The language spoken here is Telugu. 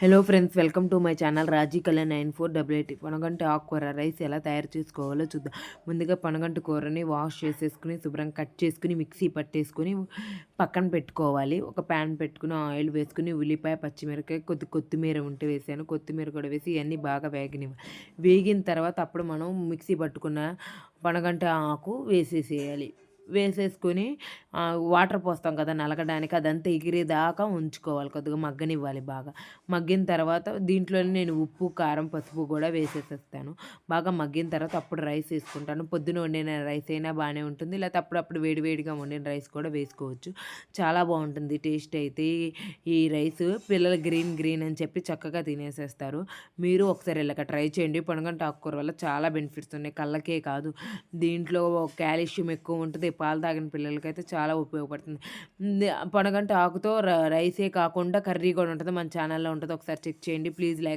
Hello friends welcome to my channel Raji Kalyan nine four double eight Panaganti ఆకుకూర రైస్ ఎలా తయారు చేసుకోవాలో చూద్దాం. ముందుగా పనగంటి కూరని వాష్ చేసేసుకుని శుభ్రంగా కట్ చేసుకుని మిక్సీ పట్టేసుకుని పక్కన పెట్టుకోవాలి. ఒక ప్యాన్ పెట్టుకుని ఆయిల్ వేసుకుని ఉల్లిపాయ పచ్చిమిరకాయ కొద్ది కొత్తిమీర ఉంటే వేసాను. కొత్తిమీర కూడా వేసి ఇవన్నీ బాగా వేగనివ్వాలి వేగిన తర్వాత అప్పుడు మనం మిక్సీ పట్టుకున్న పనగంటి ఆకు వేసేసేయాలి. వేసేసుకొని వాటర్ పోస్తాం కదా నలగడానికి అదంతా ఎగిరేదాకా ఉంచుకోవాలి కొద్దిగా మగ్గనివ్వాలి బాగా. మగ్గిన తర్వాత దీంట్లోనే నేను ఉప్పు కారం పసుపు కూడా వేసేసేస్తాను. బాగా మగ్గిన తర్వాత అప్పుడు రైస్ వేసుకుంటాను. పొద్దున వండిన రైస్ అయినా బాగానే ఉంటుంది లేకపోతే అప్పుడప్పుడు వేడివేడిగా వండిన రైస్ కూడా వేసుకోవచ్చు. చాలా బాగుంటుంది టేస్ట్ అయితే. ఈ- ఈ రైస్ పిల్లలు గ్రీన్ గ్రీన్ అని చెప్పి చక్కగా తినేసేస్తారు. మీరు ఒకసారి ఇలాగ ట్రై చేయండి. పొనగంట ఆకుకూర వల్ల చాలా బెనిఫిట్స్ ఉన్నాయి. కళ్ళకే కాదు. దీంట్లో కాల్షియం ఎక్కువ ఉంటుంది పాలు తాగిన పిల్లలకైతే చాలా ఉపయోగపడుతుంది. పొనగంటే ఆకుతో రైసే కాకుండా కర్రీ కూడా ఉంటుంది. మన ఛానల్లో ఉంటుంది. ఒకసారి చెక్ చేయండి. Please like